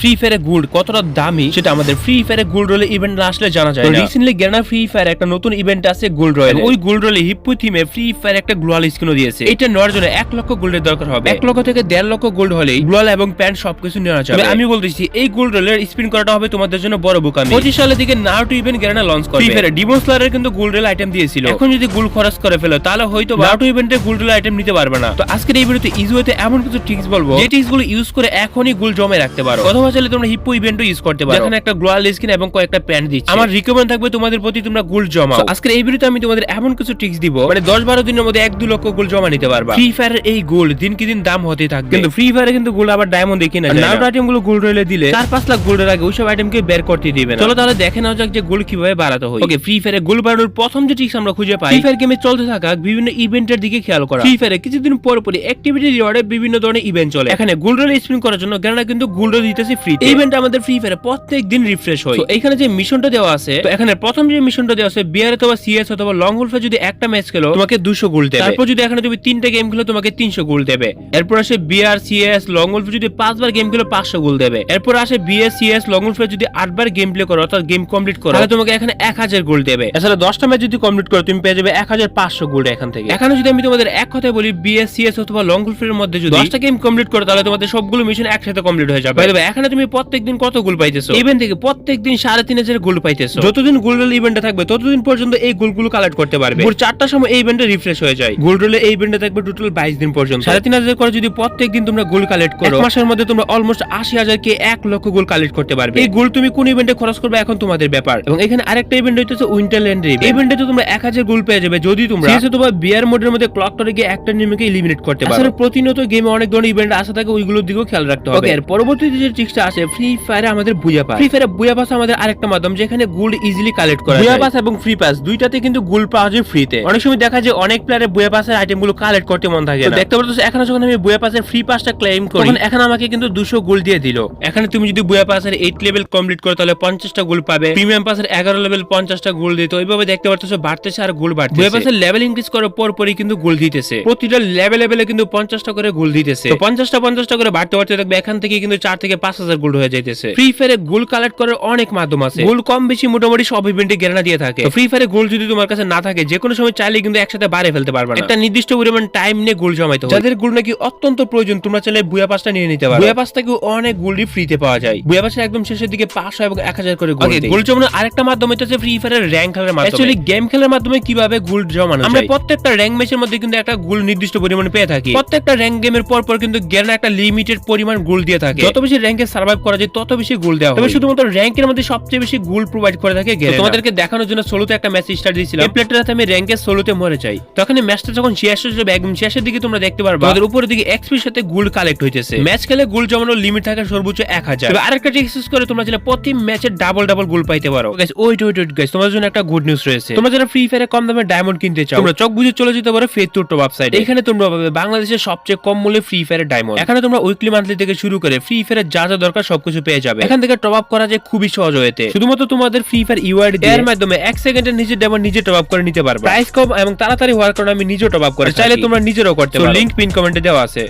Free ফায়ারে gold কতটা দামি সেটা আমাদের ফ্রি ফায়ারে গোল্ড রোলে ইভেন্ট না আসলে জানা যায় রিসেন্টলি গেনা ফ্রি ফায়ার একটা নতুন ইভেন্ট আছে গোল্ড রয়েল ওই গোল্ড রোলে হিপ্পো থিমে ফ্রি ফায়ার একটা গ্লোয়াল স্কিনও দিয়েছে। এটা নেওয়ার জন্য এক লক্ষ গোল্ডের দরকার হবে। এক লক্ষ থেকে দেড় লক্ষ গোল্ড হলেই গ্লোয়াল এবং প্যান্ট সবকিছু নেওয়া যাবে। আমি বলতেছি এই গোল্ড রোলের স্পিন করাটা হবে তোমাদের জন্য বড় বোকামি। পঁচিশ সালের দিকে নারুটো ইভেন্ট গেনা লঞ্চ করে ফ্রি ফায়ারে ডিমন স্লারের কিন্তু গোল্ড রোল আইটেম দিয়েছিল। এখন যদি গোল্ড খরচ করে ফেলো তাহলে হয়তো নারুটো ইভেন্টে গোল্ড রোল আইটেম নিতে পারবে না। তো আজকের এই ভিডিওতে ইজুয়েতে এমন কিছু ট্রিক্স বলব। যে ট্রিক্সগুলো ইউজ করে এখনই গোল্ড জমে রাখতে পারো। অথবা চাইলে তোমরা হিপ্পো ইভেন্টও ইউজ করতে পারো। এখানে একটা গ্লোয়াল স্কিন এবং কয়েকটা প্যান্ট দিচ্ছি। আমার রিকমেন্ড থাকবে তোমাদের প্রতি তোমরা গোল্ড জমাও। So, আজকের এই ভিডিওতে আমি তোমাদের এমন কিছু ট্রিক্স দিব মানে দশ বারো দিনের মধ্যে এক দু লক্ষ গোল্ড জমা নিতে পারবা। ফ্রি ফায়ারের এই গোল্ড দিন কি দিন দাম হতে থাকবে। কিন্তু ফ্রি ফায়ারে কিন্তু গোল্ড আবার ডায়মন্ড দেখি না নারুটো আইটেমগুলো গোল্ড রইলে দিলে চার পাঁচ লাখ গোল্ডের আগে ওইসব আইটেমকে বের করতে দিবে না। চলো তাহলে দেখে নাও যাক যে গোল্ড কীভাবে বাড়াতে হয়। ওকে ফ্রি ফায়ারে গোল্ড বাড়ানোর প্রথম যে ট্রিক্স আমরা খুঁজে পাই ফ্রি ফায়ার গেমে চলতে থাকা বিভিন্ন ইভেন্টের দিকে খেয়াল করা। ফ্রি ফায়ারে কিছুদিন পর পরই অ্যাক্টিভিটি রিওয়ার্ডে বিভিন্ন ধরনের ইভেন্ট চলে। এখানে গোল্ড রোল স্পিন করার জন্য গ্রানা কিন্তু গোল্ড দিতেছে ফ্রি ইভেন্ট আমাদের ফ্রি ফায়ারে প্রত্যেক দিন রিফ্রেশ হয়। তো এখানে যে মিশনটা দেওয়া আছে তো এখানে প্রথম যে মিশনটা দেওয়া আছে বিআর অথবা সিএস অথবা লং হোলফে যদি একটা ম্যাচ খেলো তোমাকে দুশো গোল্ড দেবে। তারপর যদি এখানে তুমি তিনটা গেম খেলো তোমাকে তিনশো গোল্ড দেবে। এরপর আসে বিআর সিএস লং হোলফে যদি পাঁচবার গেম খেলো পাঁচশো গোল্ড দেবে। এরপর আসে বিএস সিএস লং হোলফে যদি আটবার গেম প্লে করো অর্থাৎ গেম কমপ্লিট করো তাহলে তোমাকে এখানে এক হাজার গোল্ড দেবে। এছাড়া দশটা ম্যাচ যদি কমপ্লিট করো তুমি পেয়ে যাবে এক হাজার পাঁচশো গোল্ড এখান থেকে। এখানে যদি আমি তোমাদের এক কথায় বলি বিএস সিএস অথবা লং হোলফের মধ্যে যদি দশটা গেম কমপ্লিট করো তাহলে তোমাদের সবগুলো মিশন একসাথে কমপ্লিট হয়ে যাবে। এখানে তুমি প্রত্যেকদিন কত গোল পাইতেছো? ইভেন্ট থেকে প্রত্যেকদিন সাড়ে তিন হাজার গোল পাইতেছো। যতদিন গোল্ডেল ইভেন্টে থাকবে ততদিন পর্যন্ত এই গোলগুলো কালেক্ট করতে পারবে। ভোর চারটার সময় এই ইভেন্টে রিফ্রেশ হয়ে যায়। গোল্ডেলে এই ইভেন্টে থাকবে টোটাল বাইশ দিন পর্যন্ত। সাড়ে তিন হাজার করে যদি প্রত্যেকদিন তোমরা গোল কালেক্ট করো এক মাসের মধ্যে তোমরা অলমোস্ট আশি হাজার কে এক লক্ষ গোল কালেক্ট করতে পারবে। এই গোল তুমি কোন ইভেন্টে খরচ করবে এখন তোমাদের ব্যাপার। এবং এখানে আরেকটা ইভেন্ট হইতেছে উইন্টারল্যান্ড এই ইভেন্টে তো তোমরা এক হাজার গোল পেয়ে যাবে যদি তোমরা অথবা বিয়ার মোডের মধ্যে ক্লক টরে গিয়ে একটা নিয়মকে ইলিমিনেট করতে পারো। আসলে প্রতিনিয়ত গেমে অনেক ধরনের ইভেন্ট আসা থাকে ওইগুলোর দিকেও খেয়াল রাখতে হবে। এর পরবর্তীতে যে ট্রিক্সটা আছে। ফ্রি ফায়ারে আমাদের বুয়া পাস ফ্রি ফায়ারে বুয়া পাস আমাদের আরেকটা মাধ্যম যেখানে গোল্ড ইজিলি কালেক্ট করা বুয়া পাস এবং ফ্রি পাস দুইটাতে কিন্তু গোল্ড পাওয়া যায় ফ্রিতে অনেক সময় দেখা যায় অনেক প্লেয়ারের বুয়া পাসের আইটেমগুলো কালেক্ট করতে মন থাকে না। দেখতে এখানে যখন আমি বুয়া পাসের ফ্রি পাসটা ক্লেম করি তখন এখানে আমাকে কিন্তু 200 গোল্ড দিয়ে দিল। এখানে তুমি যদি বুয়া পাসের 8 লেভেল কমপ্লিট করো তাহলে 50টা গোল্ড পাবে। প্রিমিয়াম পাসের 11 লেভেল 50টা গোল্ড দিতে। ওইভাবে দেখতে পাচ্ছ বাড়তেছে আর গোল্ড বাড়তেছে। বুয়া পাসের লেভেল ইনক্রিজ করার পর পরই কিন্তু গোল্ড দিতেছে। প্রতিটা লেভেল লেভেলে কিন্তু 50টা করে গোল্ড দিতেছে। তো 50টা 50টা করে বাড়তে বাড়তে দেখবে এখান থেকে কিন্তু 4 থেকে 5000 গোল্ড হয়ে যাইতেছে। ফ্রি ফায়ারে গোল্ড কালেক্ট করার অনেক মাধ্যম আছে। গোল্ড কম বেশি মোটামুটি সব ইভেন্টে গ্যারান্টি দিয়ে থাকে। ফ্রি ফায়ারে গোল্ড যদি তোমার কাছে না থাকে যে কোনো সময় চাইলে কিন্তু একসাথে বাড়ে ফেলতে পারবে একটা নির্দিষ্ট পরিমাণ টাইম নিয়ে গোল্ড জমাইতে হবে যাদের গোল্ড নাকি অত্যন্ত প্রয়োজন তোমরা চাইলে বুয়া পাসটা নিয়ে নিতে পারো। বুয়া পাস থেকে অনেক গোল্ডই ফ্রিতে পাওয়া যায়। বুয়া পাসের একদম শেষের দিকে 500 এবং 1000 করে গোল্ড গোল্ড জমানোর আরেকটা মাধ্যম হচ্ছে ফ্রি ফায়ারের র‍্যাঙ্ক খেলার মাধ্যমে। অ্যাকচুয়ালি গেম খেলার মাধ্যমে কীভাবে গোল্ড জমানো আমরা প্রত্যেকটা র‍্যাঙ্ক ম্যাচের মধ্যে কিন্তু একটা গোল্ড নির্দিষ্ট পরিমাণে পেয়ে থাকি। প্রত্যেকটা র‍্যাঙ্ক গেমের পর পর কিন্তু গেরনা একটা লিমিটেড পরিমাণ গোল্ড দিয়ে থাকে। যত বেশি র‍্যাঙ্কে সার্ভাইভ করা যায় তত বেশি গোল্ড দেওয়া তবে শুধুমাত্র র‍্যাঙ্কের মধ্যে সবচেয়ে বেশি গোল্ড প্রোভাইড করে থাকে গেরনা তোমাদেরকে দেখানোর জন্য সোলোতে একটা ম্যাচ স্টার্ট দিয়েছিলাম। এই প্লেটটাতে আমি র‍্যাঙ্কের সোলোতে মরে যাই। তখন এই ম্যাচটা যখন শেষ হয়ে যাবে একদম শেষের দিকে তোমরা দেখতে পারবে। আমাদের উপরের দিকে এক্সপির সাথে গোল্ড কালেক্ট হইতেছে। ম্যাচ খেলে গোল্ড জমানোর লিমিট থাকে সর্বোচ্চ 1000 তবে আরেকটা ট্রিক্স ইউজ করে তোমরা চাইলে প্রতি ম্যাচে ডাবল ডাবল গোল পাইতে পারো। Guys wait wait wait guys তোমাদের জন্য একটা গুড নিউজ রয়েছে। তোমরা যারা ফ্রি ফায়ারে কম দামে ডায়মন্ড কিনতে চাও তোমরা চোখ বুঝে চলে যেতে পারো ফেস টুর টপ ওয়েবসাইট এখানে তোমরা পাবে বাংলাদেশের সবচেয়ে কম মূল্যে ফ্রি ফায়ারের ডায়মন্ড এখানে তোমরা উইকলি মান্থলি থেকে শুরু করে ফ্রি ফায়ারের যা যা যা দরকার সবকিছু পেয়ে যাবে। এখান থেকে টপ আপ করা যায় খুবই সহজ হয়েছে শুধুমাত্র তোমাদের ফ্রি ফায়ার ইউআইডি এর মাধ্যমে এক সেকেন্ডের নিজের ডায়মন্ড নিজে টপ আপ করে নিতে পারবে। প্রাইস কম এবং তাড়াতাড়ি হওয়ার কারণে আমি নিজেও টপ আপ করে চাইলে তোমরা নিজেরও করতে পারো। লিংক পিন কমেন্টে দেওয়া আছে।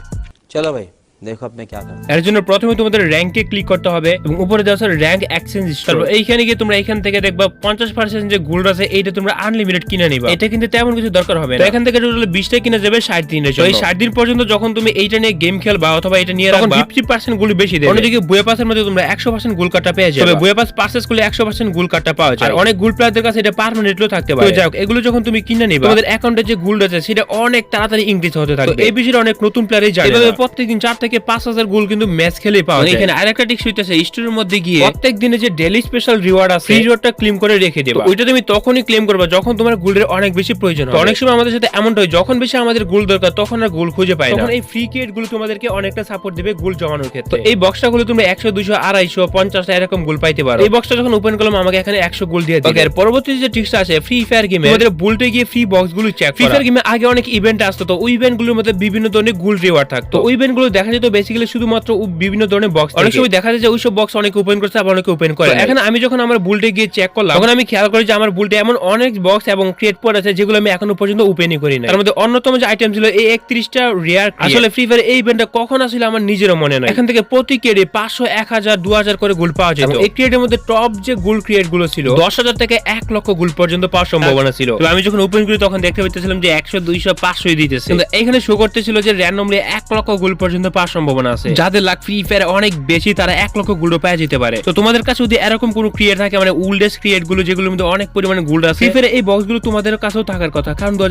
চলো ভাই। দেখো আপনি কি করেন এর জন্য প্রথমে তোমাদের র্যাঙ্কে ক্লিক করতে হবে এবং উপরে দেওয়া আছে র্যাঙ্ক এক্সচেঞ্জ তারপর এইখানে গিয়ে তোমরা এইখান থেকে দেখবা 50% যে গোল্ড আছে এইটা তোমরা আনলিমিটেড কিনে নিবা। এটা কিন্তু তেমন কিছু দরকার হবে না। এখান থেকে টোটাল 20টা কিনে যাবে 60 দিনের জন্য। এই 60 দিন পর্যন্ত যখন তুমি এইটা নিয়ে গেম খেলবা অথবা এটা নিয়ে রাখবা 50% গোল্ড বেশি দেবে। অন্যদিকে বুয়ে পাসের মধ্যে তোমরা 100% গোল্ড কার্ডটা পেয়ে যাবে। তবে বুয়ে পাস পারচেজ করলে 100% গোল্ড কার্ডটা পাওয়া যায়। আর অনেক গোল্ড প্লেয়ারদের কাছে এটা পার্মানেন্টলিও থাকতে পারে। তো যাই এগুলো যখন তুমি কিনে নিবা তোমাদের অ্যাকাউন্টে যে গোল্ড আছে সেটা অনেক তাড়াতাড়ি ইনক্রিজ হতে থাকবে। এই বিষয়ে অনেক নতুন প্লেয়ারই জানে এভাবে প্রত্যেকদিন 4 থেকে পাঁচ হাজার গোল কিন্তু ম্যাচ খেলে পাওয়া যায়। এখানে আরেকটা টিক্স হইতেছে স্টোরের মধ্যে গিয়ে প্রত্যেক দিনে যে ডেইলি স্পেশাল রিওয়ার্ড আছে সেই রিওয়ার্ডটা ক্লেম করে রেখে দেবা। ওইটা তুমি তখনই ক্লেম করবা যখন তোমার গোল্ডের অনেক বেশি প্রয়োজন হবে। অনেক সময় আমাদের সাথে এমনটা হয় যখন বেশি আমাদের গোল দরকার তখন আর গোল খুঁজে পাই না। তখন এই ফ্রি কিটগুলো তোমাদেরকে অনেকটা সাপোর্ট দেবে গোল জমানোর ক্ষেত্রে। তো এই বক্সটা গুলো তুমি একশো দুশো আড়াইশো পঞ্চাশটা এরকম গোল পাইতে পারো। এই বক্সটা যখন ওপেন করলাম আমাকে এখানে একশো গোল দিয়ে দিবে। পরবর্তী যে ট্রিক্সটা আছে ফ্রি ফায়ার গেমে আমাদের বুলটে গিয়ে ফ্রি বক্সগুলো চেক ফ্রি ফায়ার গেমে আগে অনেক ইভেন্ট আসতো তো ওই ইভেন্টগুলোর মধ্যে বিভিন্ন ধরনের গোল রিওয়ার্ড থাকতো। ওই ইভেন্টগুলো দেখা যেত তো বেসিক্যালি শুধুমাত্র বিভিন্ন ধরনের বক্স অনেক সময় দেখা যায় যে ওইসব বক্স অনেকে ওপেন করছে আবার অনেকে ওপেন করে এখন আমি যখন আমার বুলটে গিয়ে চেক করলাম তখন আমি খেয়াল করি যে আমার বুলটে এমন অনেক বক্স এবং ক্রিয়েট পড়ে আছে যেগুলো আমি এখনও পর্যন্ত ওপেনই করি না তার মধ্যে অন্যতম যে আইটেম ছিল এই একত্রিশটা রিয়ার আসলে ফ্রি ফায়ার এই ইভেন্টটা কখন আসলে আমার নিজেরও মনে নয় এখান থেকে প্রতি ক্রিয়েটে পাঁচশো এক হাজার দু হাজার করে গুল পাওয়া যেত। এই ক্রিয়েটের মধ্যে টপ যে গুল ক্রিয়েটগুলো ছিল দশ হাজার থেকে এক লক্ষ গুল পর্যন্ত পাওয়ার সম্ভাবনা ছিল। তো আমি যখন ওপেন করি তখন দেখতে পেতেছিলাম যে একশো দুইশো পাঁচশোই দিতেছে। কিন্তু এখানে শো করতেছিল যে র্যান্ডমলি এক লক্ষ গোল পর্যন্ত পাওয়ার সম্ভাবনা আছে। যাদের লাখ ফ্রি ফায়ার অনেক বেশি তারা এক লক্ষ গোল্ড পাওয়া যেতে পারে। তো তোমাদের কাছে যদি এরকম কোনো ক্রিয়েট থাকে মানে উল্ডেস ক্রিয়েটগুলো যেগুলোর মধ্যে অনেক পরিমাণে গোল্ড আছে ফ্রি ফায়ার এই বক্সগুলো তোমাদের কাছেও থাকার কথা। কারণ দু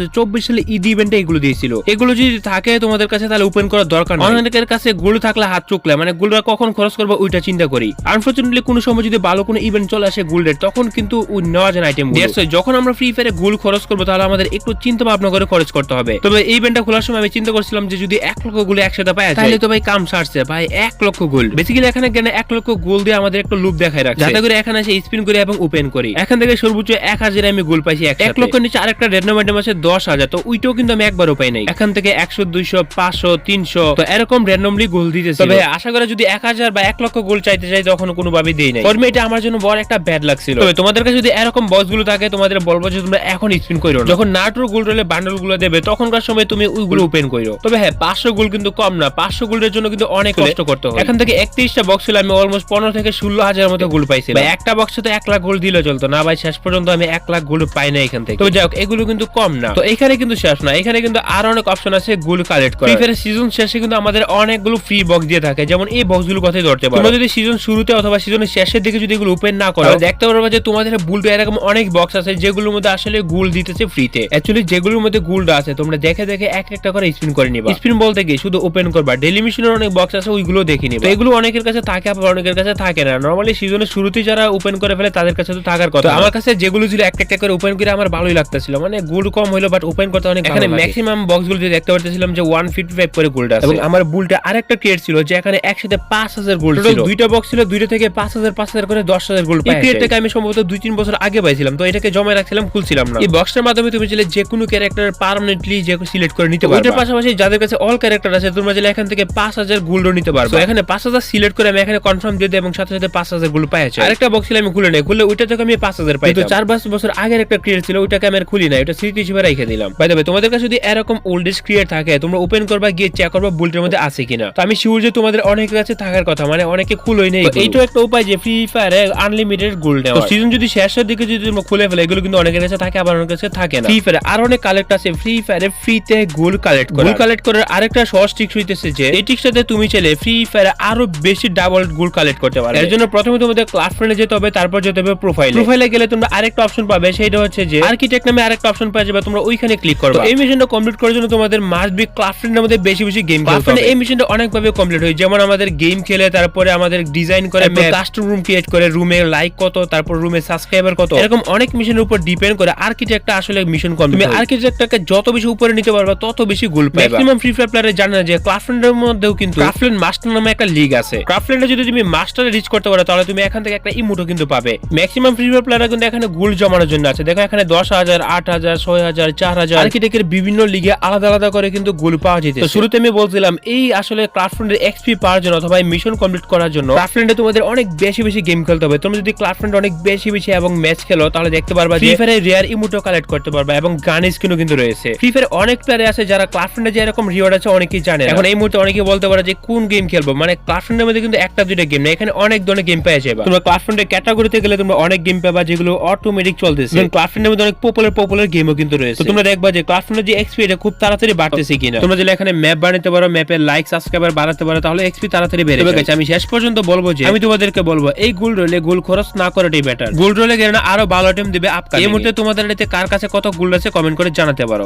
সালে ঈদ ইভেন্টে এগুলো দিয়েছিল। এগুলো যদি থাকে তোমাদের কাছে তাহলে ওপেন করার দরকার নেই। অনেকের কাছে গোল্ড থাকলে হাত চুকলে মানে গোল্ডরা কখন খরচ করব ওইটা চিন্তা করি। আনফর্চুনেটলি কোনো সময় যদি ভালো কোনো ইভেন্ট চলে আসে গোল্ডের তখন কিন্তু ওই নেওয়া যায় আইটেম যখন আমরা ফ্রি ফায়ারে গোল খরচ করব তাহলে আমাদের একটু চিন্তা ভাবনা করে খরচ করতে হবে। তবে এই ইভেন্টটা খোলার সময় আমি চিন্তা করছিলাম যে যদি এক লক্ষ গোল একসাথে পাই তাহলে তো ভাই কাম সারছে ভাই এক লক্ষ গোল। বেসিক্যালি এখানে কেন এক লক্ষ গোল দিয়ে আমাদের একটা লুপ দেখায় রাখছে? যাতে করে এখানে এসে স্পিন করি এবং ওপেন করি। এখান থেকে সর্বোচ্চ এক হাজার আমি গোল পাইছি এক লক্ষ নিচে আরেকটা রেডনো আইটেম আছে দশ হাজার। তো ওইটাও কিন্তু আমি একবারও পাই নাই। এখান থেকে একশো দুইশো পাঁচশো তিনশো তো এরকম র্যান্ডমলি গোল দিতেছে তবে আশা করা যদি এক হাজার বা এক লক্ষ গোল চাইতে চাই তখন কোনোভাবেই দেই নাই। ফর্মে এটা আমার জন্য বড় একটা ব্যাড লাগছিল। তবে তোমাদের কাছে যদি এরকম বক্সগুলো থাকে তোমাদের বলব যে তোমরা এখন স্পিন করো। যখন নাটোর গোল রোলে বান্ডলগুলো দেবে তখনকার সময় তুমি ওইগুলো ওপেন করো তবে হ্যাঁ পাঁচশো গোল কিন্তু কম না। পাঁচশো গোলের জন্য কিন্তু অনেক কষ্ট করতে হয়। এখান থেকে একত্রিশটা বক্স ছিল আমি অলমোস্ট পনেরো থেকে ষোলো হাজার মতো গোল পাইছি ভাই, একটা বক্সে তো এক লাখ গোল দিলে চলতো। না ভাই শেষ পর্যন্ত আমি এক লাখ গোল পাই না এখান থেকে। তবে যাই হোক এগুলো কিন্তু কম না। তো এখানে কিন্তু শেষ না। এখানে কিন্তু আরও অনেক অপশন আছে গোল কালেক্ট করা ফ্রি সিজন শেষে কিন্তু আমাদের অনেকগুলো ফ্রি বক্স দিয়ে থাকে। যেমন এই বক্সগুলো কথাই ধরতে পারো। তোমরা যদি সিজন শুরুতে অথবা সিজনের শেষের দিকে যদি এগুলো ওপেন না করো দেখতে পারবে যে তোমাদের বুলটা এরকম অনেক বক্স আছে যেগুলোর মধ্যে আসলে গুল দিতেছে ফ্রিতে অ্যাকচুয়ালি যেগুলোর মধ্যে গুলটা আছে তোমরা দেখে দেখে এক একটা করে স্পিন করে নিবা। স্পিন বলতে কি? শুধু ওপেন করবা। ডেলি মিশনের অনেক বক্স আছে ওইগুলো দেখে নিবা তো এগুলো অনেকের কাছে থাকে আবার অনেকের কাছে থাকে না। নরমালি সিজনের শুরুতেই যারা ওপেন করে ফেলে তাদের কাছে তো থাকার কথা। আমার কাছে যেগুলো ছিল একটা একটা করে ওপেন করে আমার ভালোই লাগতেছিল। মানে গোল কম হলো বাট ওপেন করতে অনেক এখানে ম্যাক্সিমাম বক্সগুলো দেখতে পারতেছিলাম যে ওয়ান ফিফটি ফাইভ করে গোল্ড আছে। এবং আমার বুলটা আরেকটা ক্রিয়েট ছিল যে এখানে একসাথে পাঁচ হাজার গোল্ড ছিল। দুইটা বক্স ছিল দুইটা থেকে পাঁচ হাজার পাঁচ হাজার করে দশ হাজার গোল্ড এই ক্রিয়েটটাকে আমি সম্ভবত দুই তিন বছর আগে পাইছিলাম তো এটাকে জমা রাখছিলাম খুলছিলাম না। এই বক্সের মাধ্যমে তুমি চাইলে যে কোনো ক্যারেক্টার পার্মানেন্টলি যে সিলেক্ট করে নিতে ওইটার পাশাপাশি যাদের কাছে অল ক্যারেক্টার আছে তোমরা চাইলে এখান থেকে পাঁচ হাজার গোল্ড নিতে পারব। এখানে পাঁচ হাজার সিলেক্ট করে আমি এখানে কনফার্ম দিয়ে দিই এবং সাথে সাথে পাঁচ হাজারগুলো পাই আছে। আরেকটা বক্স ছিল আমি খুলে নেই। খুলে ওইটা থেকে আমি পাঁচ হাজার পাই তো চার পাঁচ বছর আগের একটা ক্রিয়েট ছিল ওইটাকে আমি আর খুলি না এটা স্মৃতি হিসেবে রেখে দিলাম। বাই দ্য তোমাদের কাছে যদি এরকম ওল্ডেস্ট ক্রিয়েট থাকে তোমরা ওপেন করবা গিয়ে চেক করবা বুলটের মধ্যে আছে কিনা। তো আমি শিওর যে তোমাদের অনেকের কাছে থাকার কথা মানে অনেকে খুলোই নেই এইটাও একটা উপায় যে ফ্রি ফায়ারে আনলিমিটেড গোল্ড নেওয়া সিজন যদি শেষের দিকে যদি তোমরা খুলে ফেলে এগুলো কিন্তু অনেকের কাছে থাকে আবার অনেকের কাছে থাকে না। ফ্রি ফায়ারে আর অনেক কালেক্ট আছে ফ্রি ফায়ারে ফ্রিতে গোল কালেক্ট করা গোল কালেক্ট করার। আরেকটা সহজ ট্রিক্স হইতেছে যে এই ট্রিক্সটাতে তুমি চাইলে ফ্রি ফায়ারে আরও বেশি ডাবল গোল কালেক্ট করতে পারবে। এর জন্য প্রথমে তোমাদের ক্লাস ফ্রেন্ডে যেতে হবে তারপর যেতে হবে প্রোফাইলে প্রোফাইলে গেলে তোমরা আরেকটা অপশন পাবে সেটা হচ্ছে যে আর্কিটেক্ট নামে আরেকটা অপশন পাওয়া যাবে তোমরা ওইখানে ক্লিক করবে। এই মিশনটা কমপ্লিট করার জন্য তোমাদের মাস্ট বি ক্লাস ফ্রেন্ডের মধ্যে বেশি বেশি গেম খেলতে হবে। এই মিশনটা অনেক ভাবে কমপ্লিট হয় যেমন আমাদের গেম খেলে তারপরে আমাদের ডিজাইন করে কাস্টম রুম ক্রিয়েট করে রুমে লাইক কত তারপর রুমে সাবস্ক্রাইবার কত। এরকম অনেক মিশনের উপর ডিপেন্ড করে আর্কিটেক্টটা আসলে মিশন কমপ্লিট তুমি আর্কিটেক্টটাকে যত বেশি উপরে নিতে পারবে তত বেশি গোল পাবে। ম্যাক্সিমাম ফ্রি ফায়ার প্লেয়ারে জানে না যে ক্লাসফ্রেন্ডের মধ্যেও কিন্তু ক্রাফটল্যান্ড মাস্টার নামে একটা লিগ আছে। ক্রাফটল্যান্ডে যদি তুমি মাস্টারে রিচ করতে পারো তাহলে তুমি এখান থেকে একটা ইমোটো কিন্তু পাবে। ম্যাক্সিমাম ফ্রি ফায়ার প্লেয়াররা কিন্তু এখানে গোল জমানোর জন্য আছে। দেখো এখানে দশ হাজার আট হাজার ছয় হাজার চার হাজার আর্কিটেক্টের বিভিন্ন লিগে আলাদা আলাদা করে কিন্তু গোল পাওয়া যেত তো শুরুতে আমি বলছিলাম এই আসলে ক্লাসফ্রেন্ডের এক্সপি পাওয়ার জন্য অথবা মিশন কমপ্লিট করার জন্য ক্লাসফ্রেন্ডে তোমাদের অনেক বেশি বেশি গেম খেলতে হবে। তুমি যদি ক্লাসফ্রেন্ড অনেক বেশি বেশি এবং ম্যাচ খেলো তাহলে দেখতে পারবা ফ্রি ফায়ারে রেয়ার ইমোটো কালেক্ট করতে পারবা এবং গান স্কিনও কিন্তু রয়েছে। ফ্রি ফায়ারে অনেক প্লেয়ার আছে যারা ক্লাসফ্রেন্ডে যে এরকম রিওয়ার্ড আছে অনেকেই জানে এখন এই মুহূর্তে অনেকে বলতে পারে যে কোন গেম খেলব? মানে ক্লাসফ্রেন্ডের মধ্যে কিন্তু একটা দুইটা গেম না এখানে অনেক ধরনের গেম পেয়ে যাবে তোমরা ক্লাসফ্রেন্ডের ক্যাটাগরিতে গেলে তোমরা অনেক গেম পাবা যেগুলো অটোমেটিক চলতেছে। ক্লাসফ্রেন্ডের মধ্যে অনেক পপুলার পপুলার গেমও কিন্তু রয়েছে। তো তোমরা দেখবা যে ক্লাসফ্রেন্ডের যে এক্সপি এটা খুব তাড়াতাড়ি বাড়তেছে কিনা। তোমরা যদি এখানে ম্যাপ বানাতে পারো ম্যাপের লাইক সাবস্ক্রাইবার বাড়াতে পারো তাহলে এক্সপি তাড়াতাড়ি বেড়ে যাবে আমি শেষ পর্যন্ত বলব যে আমি তোমাদেরকে বলব এই গোল রোলে গোল খরচ না করাটাই বেটার গোল রোলে গেলে না আরও ভালো আইটেম দিবে আপকামিং এই মুহূর্তে তোমাদের এতে কার কাছে কত গোল আছে কমেন্ট করে জানাতে পারো।